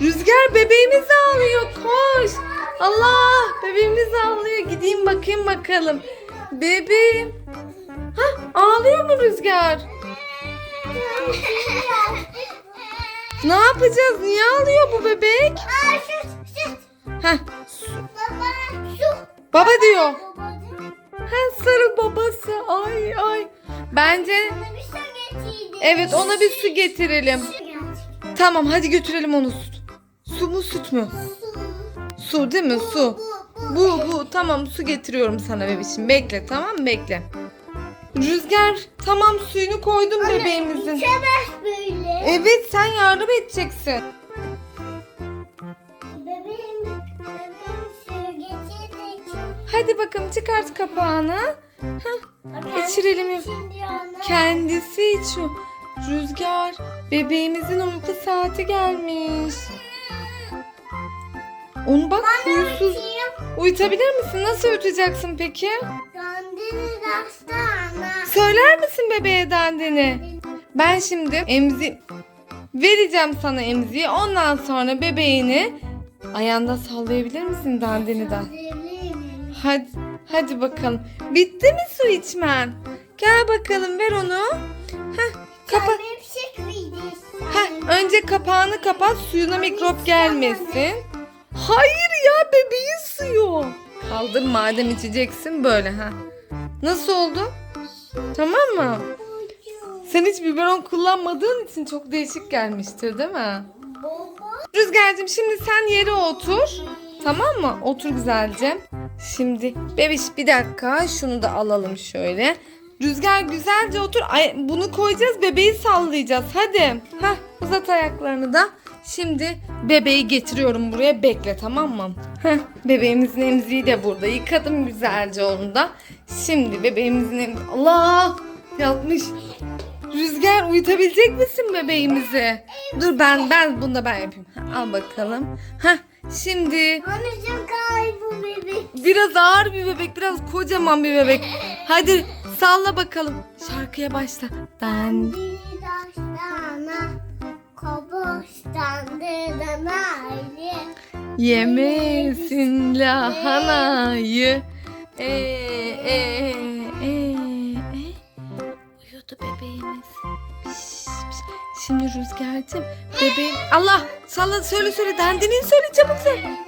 Rüzgar bebeğimiz ağlıyor koş. Allah bebeğimiz ağlıyor. Gideyim bakayım bakalım. Bebeğim. Hah ağlıyor mu Rüzgar? Ne yapacağız? Niye ağlıyor bu bebek? Aa süt süt. Heh, Baba su. baba diyor. Ha sarıl babası. Ay ay. Bence su evet ona bir su getirelim. Su. Tamam hadi götürelim onu süt. Su mu süt mü? Su. Su değil mi? Su. Bu Bu tamam su getiriyorum sana bebişim. Bekle tamam? Bekle. Rüzgar tamam suyunu koydum bebeğimizin. İçemez böyle. Evet sen yardım edeceksin. Bebeğim, bebeğim su getirdi. Hadi bakalım çıkart kapağını. Hah, ona. Kendisi içiyor. Rüzgar bebeğimizin uyku saati gelmiş. Onu bak huysuz. Uyutabilir misin? Nasıl uyutacaksın peki? Dandini dastana. Söyler misin bebeğe dandini? Ben şimdi emzi vereceğim sana emziği. Ondan sonra bebeğini ayağında sallayabilir misin dandiniden? Hadi, hadi bakalım. Bitti mi su içmen? Gel bakalım ver onu. Heh, kapa. Heh, önce kapağını kapat suyuna mikrop gelmesin. Hayır ya bebeğin suyu. Kaldır madem içeceksin böyle ha. Nasıl oldu? Tamam mı? Sen hiç biberon kullanmadığın için çok değişik gelmiştir değil mi? Rüzgar'cığım şimdi sen yere otur. Tamam mı? Otur güzelce. Şimdi bebiş bir dakika şunu da alalım şöyle. Rüzgar güzelce otur. Ay, bunu koyacağız bebeği sallayacağız. Hadi. Heh, uzat ayaklarını da. Şimdi bebeği getiriyorum buraya. Bekle tamam mı? Heh, bebeğimizin emziği de burada. Yıkadım güzelce onu da. Şimdi bebeğimizin em- Allah! Yatmış. Rüzgar uyutabilecek misin bebeğimizi? Dur ben ben bunu da ben yapayım. Al bakalım. Heh, şimdi Anneciğim kaybı bebek. biraz ağır bir bebek, biraz kocaman bir bebek. Hadi salla bakalım. Şarkıya başla. Ben Dandini Kobostan dedanaylı. yemesin lahanayı. E, e, e, e. Uyudu bebeğimiz. Piş. Şimdi Rüzgar'cığım bebeğim. Allah salla söyle söyle dandinin söyle çabuk söyle.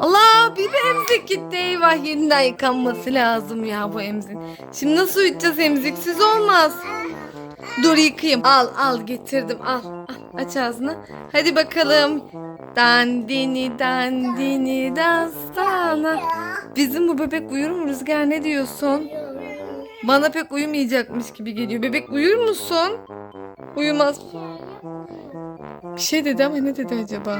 Allah bir emzik gitti eyvah yeniden yıkanması lazım ya bu emzik. Şimdi nasıl uyutacağız emziksiz olmaz. Dur yıkayayım. Al al getirdim al. al aç ağzını. Hadi bakalım. Dandini dandini dastana. Bizim bu bebek uyur mu Rüzgar ne diyorsun? Bana pek uyumayacakmış gibi geliyor. Bebek uyur musun? Uyumaz. Bir şey dedi ama ne dedi acaba?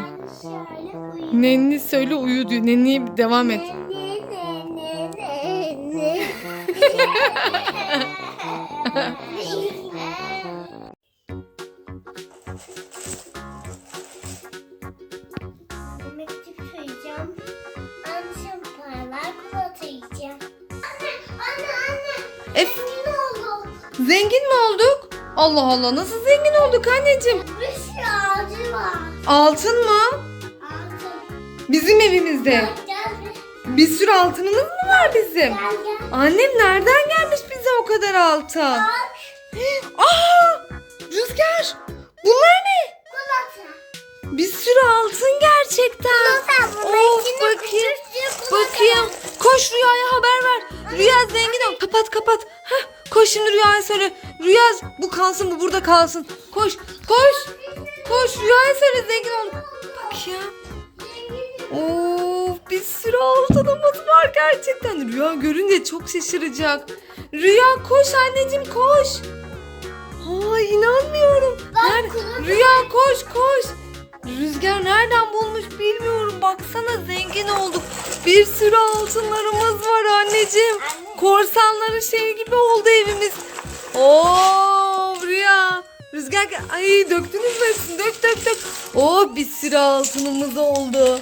Nenni söyle uyu diyor. Nenni devam et. Zengin mi olduk? Allah Allah nasıl zengin olduk anneciğim? Altın mı? Altın. Bizim evimizde. Gel, gel, Bir sürü altınımız mı var bizim? gel, gel. Annem nereden gelmiş bize o kadar altın? Bak. Aa! Rüzgar! Bunlar ne? Kulata. Bir sürü altın gerçekten. Of bakayım. Bakayım. Koş Rüya'ya haber ver. Rüya zengin ol. Kapat kapat. Heh, koş şimdi Rüya'ya söyle. Rüya bu kalsın bu burada kalsın. Koş koş. Koş Rüya'ya söyle zengin ol. Bakayım. Of bir sürü altınımız var gerçekten. Rüya görünce çok şaşıracak. Rüya koş anneciğim koş. Ay inanmıyorum. Nerede? Rüya koş koş. Rüzgar nereden bulmuş bilmiyorum. Baksana zengin olduk. Bir sürü altınlarımız var anneciğim. Korsanların şey gibi oldu evimiz. Oo Rüya. Rüzgar ay döktünüz mü hepsini? Dök dök dök. Oo bir sürü altınımız oldu.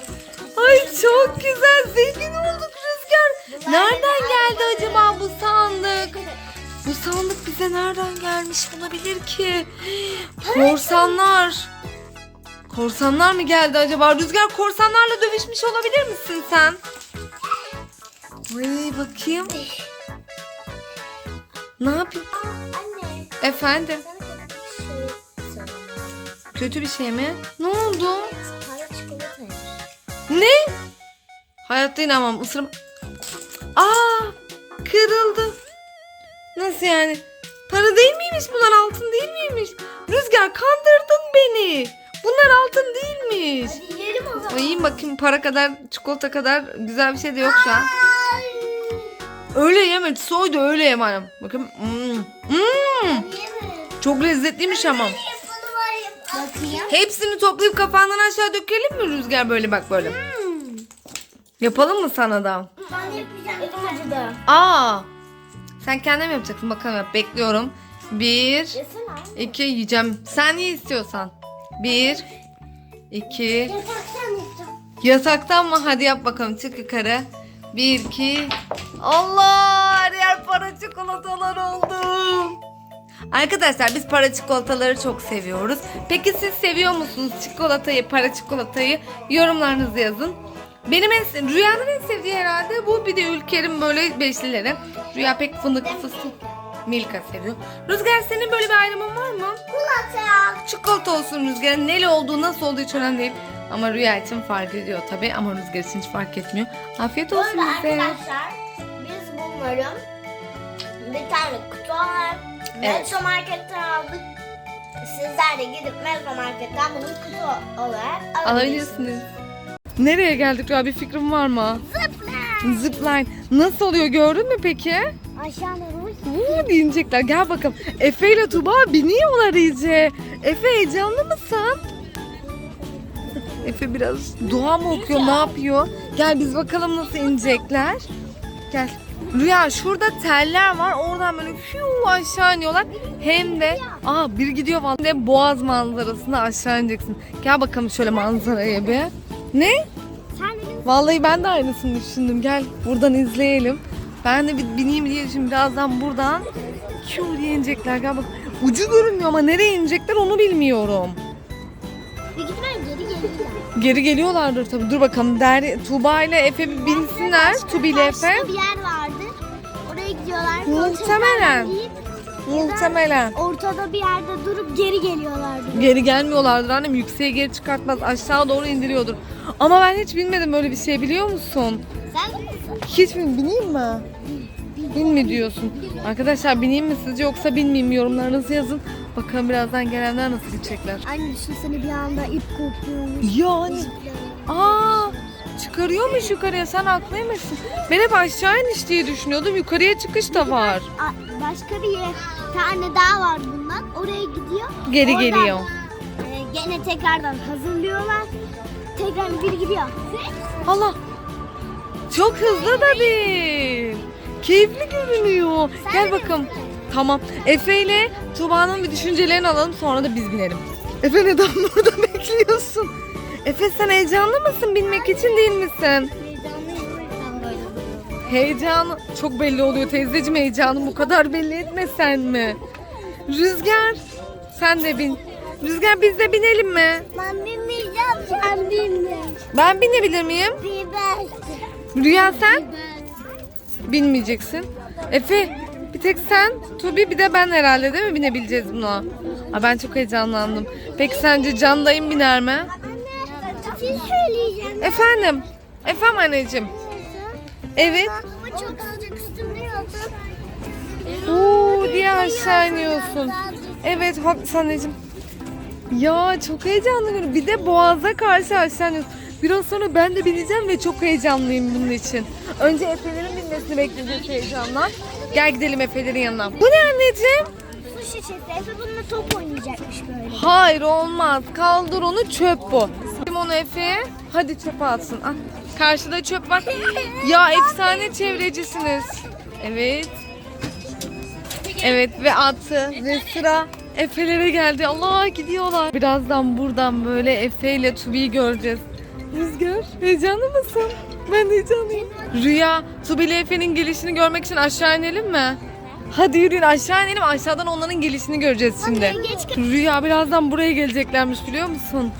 Ay çok güzel zengin olduk Rüzgar. Nereden geldi acaba bu sandık? bize nereden gelmiş olabilir ki? Korsanlar. Korsanlar mı geldi acaba? Rüzgar korsanlarla dövüşmüş olabilir misin sen? Ay bakayım. Ne yapayım? Anne. Efendim? Kötü bir şey mi? Ne oldu? Para çikolataymış. Ne? Hayatta inanmam. Isırım. Aa! Kırıldı. Nasıl yani? Para değil miymiş bunlar altın değil miymiş? Rüzgar kandırdın beni. Bunlar altın değilmiş. Hadi yiyelim o zaman. Ayayım bakayım para kadar çikolata kadar güzel bir şey de yok şu an. Öyle yeme soydu öyle yemem. Bakın hmm. Hmm. Yeme. Çok lezzetliymiş ama. Bakayım. Hepsini toplayıp kafandan aşağı dökelim mi Rüzgar böyle bak böyle. Yapalım mı sana da? Ben yapacağım. Elim acıdı. Aa. Sen kendin mi yapacaksın? Bakalım yap. Bekliyorum. Bir, iki yiyeceğim. Sen iyi istiyorsan. Bir, iki. Yataktan yapacağım. Yataktan mı? Hadi yap bakalım. Çık yukarı. Bir, iki. Allah! Her yer para çikolatalar oldu. Arkadaşlar biz para çikolataları çok seviyoruz. Peki siz seviyor musunuz çikolatayı, para çikolatayı? Yorumlarınızı yazın. Benim en, Rüya'nın en sevdiği herhalde bu. Bir de Ülker'in böyle beşlileri. Rüya pek fındık fıstık. Milka seviyor. Rüzgar senin böyle bir ayrımın var mı? Kulata. Çikolata olsun Rüzgar'ın neli olduğu nasıl olduğu hiç önemli değil. Ama Rüya için fark ediyor tabii ama Rüzgar için hiç fark etmiyor. Afiyet olsun bize. arkadaşlar biz bunların bir tane kutu var. Evet. Metro Market'ten aldık. Sizler de gidip Metro Market'ten bunu kutu olarak alabilirsiniz. Nereye geldik Rüya bir fikrin var mı? Zipline. Nasıl oluyor gördün mü peki? Aşağıda Rus. Vuu diyecekler. Gel bakalım. Efe ile Tuba biniyorlar iyice. Efe heyecanlı mısın? Efe biraz dua mı okuyor ne yapıyor? Gel biz bakalım nasıl inecekler. Gel. Rüya şurada teller var. Oradan böyle fiu aşağı iniyorlar. Hem de aa biri gidiyor vallahi Hem de boğaz manzarasında aşağı ineceksin. Gel bakalım şöyle manzaraya bir. Ne? Vallahi ben de aynısını düşündüm. Gel buradan izleyelim. Ben de bir bineyim diye şimdi birazdan buradan Q diye inecekler. Gel bak. Ucu görünmüyor ama nereye inecekler onu bilmiyorum. geri geliyorlardır tabii. Dur bakalım. Der, Tuğba ile Efe bir binsinler. Tubi ile Efe. Bir yer vardır. Gidiyorlar. Muhtemelen. Muhtemelen. Ortada bir yerde durup geri geliyorlardı. Geri gelmiyorlardır annem. Yükseğe geri çıkartmaz. Aşağı doğru indiriyordur. Ama ben hiç bilmedim öyle bir şey biliyor musun? Sen Hiç mi bineyim mi? Bin mi diyorsun? Arkadaşlar bineyim mi sizce yoksa binmeyeyim yorumlarınızı yazın. Bakalım birazdan gelenler nasıl gidecekler. Anne düşünsene bir anda ip kopuyormuş. Yani. Aa, çıkarıyormuş yukarıya sen haklıymışsın. Ben hep aşağı iniş diye düşünüyordum. Yukarıya çıkış da var. A- Başka bir tane daha var bundan. Oraya gidiyor. Geri Oradan, geliyor. e, gene tekrardan hazırlıyorlar. Tekrar biri gidiyor. Allah. Çok hızlı da değil. Keyifli görünüyor. Gel bakalım. Tamam. Efe ile Tuğba'nın bir düşüncelerini alalım sonra da biz binelim. Efe neden burada bekliyorsun? Efe sen heyecanlı mısın binmek için değil misin? Heyecanı çok belli oluyor teyzeciğim heyecanı bu kadar belli etmesen mi? Rüzgar sen de bin. Rüzgar biz de binelim mi? Ben binmeyeceğim, sen binme. Ben binebilir miyim? Biber. Rüya sen? Binmeyeceksin. Efe bir tek sen, Tubi bir de ben herhalde değil mi binebileceğiz buna? Aa, ben çok heyecanlandım. Peki sence Can dayım biner mi? Bir şey söyleyeceğim. Efendim? Efendim anneciğim? Evet. Ama çok yatır. Oo diye aşağı iniyorsun. Evet haklısın anneciğim. Ya çok heyecanlı görünüyor. Bir de boğaza karşı aşağı iniyorsun. Biraz sonra ben de bineceğim ve çok heyecanlıyım bunun için. Önce Efe'lerin binmesini bekleyeceğiz heyecanla. Gel gidelim Efe'lerin yanına. Bu ne anneciğim? Su şişesi. Efe bununla top oynayacakmış böyle. Hayır olmaz. Kaldır onu çöp bu. Kim onu Efe? Hadi çöpe atsın. Al. Karşıda çöp var. Ya efsane çevrecisiniz. Evet. Evet ve attı. Ve sıra Efe'lere geldi. Allah gidiyorlar. Birazdan buradan böyle Efe ile Tubi'yi göreceğiz. Rüzgar heyecanlı mısın? Ben heyecanlıyım. Rüya, Tubi ile Efe'nin gelişini görmek için aşağı inelim mi? Hadi yürüyün aşağı inelim aşağıdan onların gelişini göreceğiz şimdi. Rüya birazdan buraya geleceklermiş biliyor musun?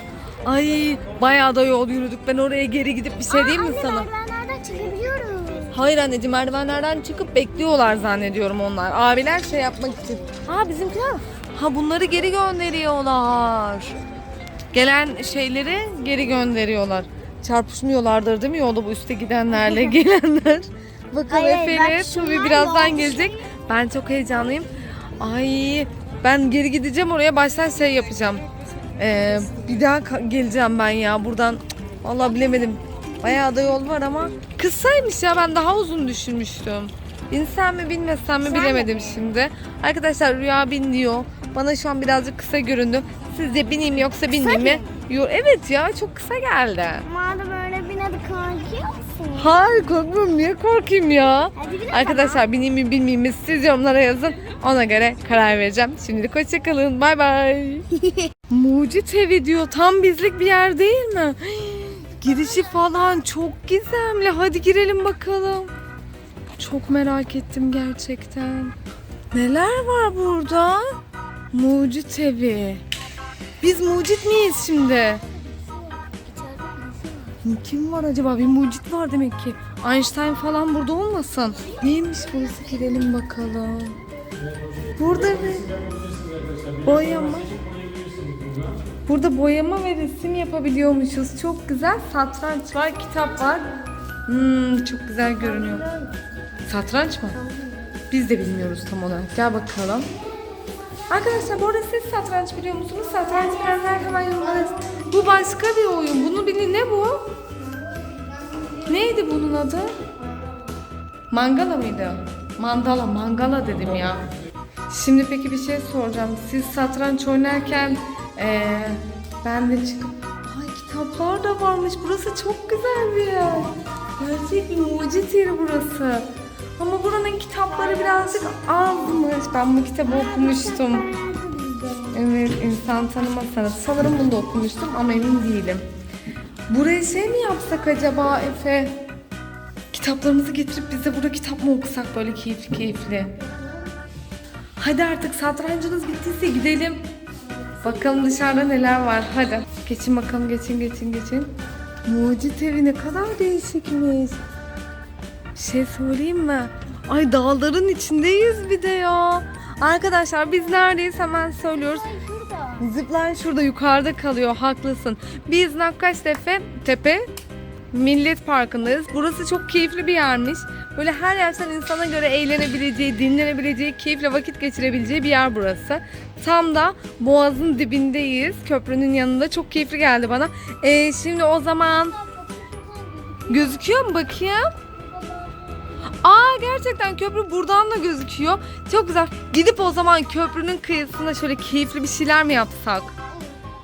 Ay bayağı da yol yürüdük. Ben oraya geri gidip bir şey diyeyim mi sana? Merdivenlerden çıkabiliyoruz. Hayır anneciğim merdivenlerden çıkıp bekliyorlar zannediyorum onlar. Abiler şey yapmak için. Aa bizimkiler. Ha bunları geri gönderiyorlar. Gelen şeyleri geri gönderiyorlar. Çarpışmıyorlardır değil mi yolda bu üste gidenlerle gelenler? Bakalım Hayır, bak şunlar birazdan gelecek. Ben çok heyecanlıyım. Ay ben geri gideceğim oraya baştan şey yapacağım. Ee, bir daha geleceğim ben ya buradan. Vallahi bilemedim. Bayağı da yol var ama kısaymış ya ben daha uzun düşünmüştüm. Binsem mi binmesem mi bilemedim şimdi. Arkadaşlar Rüya bin diyor. Bana şu an birazcık kısa göründü. Sizce bineyim yoksa binmeyeyim mi? Yo, evet ya çok kısa geldi. Madem öyle bin hadi korkuyor musun? Hayır korkmuyorum niye korkayım ya? Hadi Arkadaşlar bineyim mi binmeyeyim mi siz yorumlara yazın. Ona göre karar vereceğim. Şimdilik hoşçakalın. Bay bay. Mucit evi diyor. Tam bizlik bir yer değil mi? Girişi falan çok gizemli. Hadi girelim bakalım. Çok merak ettim gerçekten. Neler var burada? Mucit evi. Biz mucit miyiz şimdi? Kim var acaba? Bir mucit var demek ki. Einstein falan burada olmasın? Neymiş burası? Girelim bakalım. Burada bir boyama. Burada boyama ve resim yapabiliyormuşuz. Çok güzel. Satranç var, kitap var. Hmm, çok güzel görünüyor. Satranç mı? Biz de bilmiyoruz tam olarak. Gel bakalım. Arkadaşlar bu arada siz satranç biliyor musunuz? Satranç bilenler hemen yorumlara. Bu başka bir oyun. Bunu bilin. Ne bu? Neydi bunun adı? Mangala mıydı? Mandala, mangala dedim ya. Şimdi peki bir şey soracağım. Siz satranç oynarken eee, ben de çıkıp... Ay kitaplar da varmış. Burası çok güzel bir yer. Gerçek bir mucit yeri burası. Ama buranın kitapları birazcık azmış. Ben bu kitabı okumuştum. Evet, insan tanıma sanatı. Sanırım bunu da okumuştum ama emin değilim. Buraya şey mi yapsak acaba Efe? Kitaplarımızı getirip biz de burada kitap mı okusak böyle keyifli keyifli? Hadi artık satrancınız bittiyse gidelim. Bakalım dışarıda neler var. Hadi. Geçin bakalım geçin geçin geçin. Mucit evi ne kadar değişikmiş. Bir şey söyleyeyim mi? Ay dağların içindeyiz bir de ya. Arkadaşlar biz neredeyiz hemen söylüyoruz. Zipline şurada yukarıda kalıyor haklısın. Biz Nakkaştepe Tepe Millet Parkı'ndayız. Burası çok keyifli bir yermiş. Böyle her yaştan insana göre eğlenebileceği, dinlenebileceği, keyifle vakit geçirebileceği bir yer burası. Tam da boğazın dibindeyiz. Köprünün yanında. Çok keyifli geldi bana. Ee, şimdi o zaman gözüküyor mu bakayım? Aa gerçekten köprü buradan da gözüküyor. Çok güzel. Gidip o zaman köprünün kıyısında şöyle keyifli bir şeyler mi yapsak?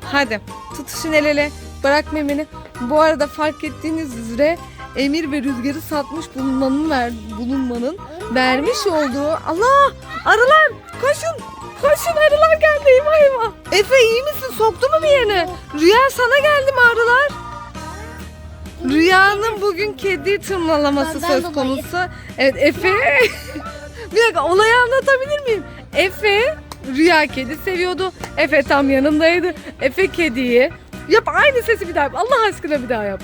Hadi tutuşun el ele. Bırakmayın beni. Bu arada fark ettiğiniz üzere Emir ve Rüzgar'ı satmış bulunmanın ver, bulunmanın vermiş olduğu Allah arılar koşun koşun arılar geldi eyvah eyvah. Efe iyi misin soktu mu bir yerine? Rüya sana geldi mi arılar? Rüyanın bugün kedi tırmalaması söz konusu. Evet Efe. bir dakika olayı anlatabilir miyim? Efe Rüya kedi seviyordu. Efe tam yanındaydı. Efe kediyi. Yap aynı sesi bir daha yap. Allah aşkına bir daha yap.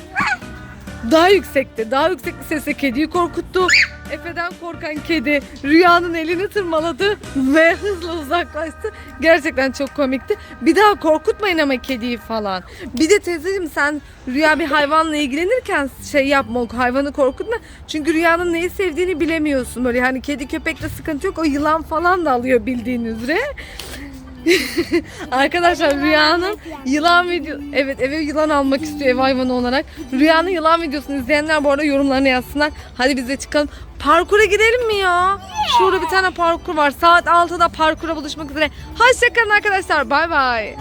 Daha yüksekti. Daha yüksek bir sesle kediyi korkuttu. Efe'den korkan kedi Rüya'nın elini tırmaladı ve hızla uzaklaştı. Gerçekten çok komikti. Bir daha korkutmayın ama kediyi falan. Bir de teyzeciğim sen Rüya bir hayvanla ilgilenirken şey yapma o hayvanı korkutma. Çünkü Rüya'nın neyi sevdiğini bilemiyorsun. Böyle hani kedi köpekle sıkıntı yok. O yılan falan da alıyor bildiğin üzere. Arkadaşlar Rüya'nın yılan video evet eve yılan almak istiyor ev hayvanı olarak. Rüya'nın yılan videosunu izleyenler bu arada yorumlarını yazsınlar. Hadi biz de çıkalım. Parkura gidelim mi ya? Şurada bir tane parkur var. Saat 6'da parkura buluşmak üzere. Hoşçakalın arkadaşlar. Bay bay.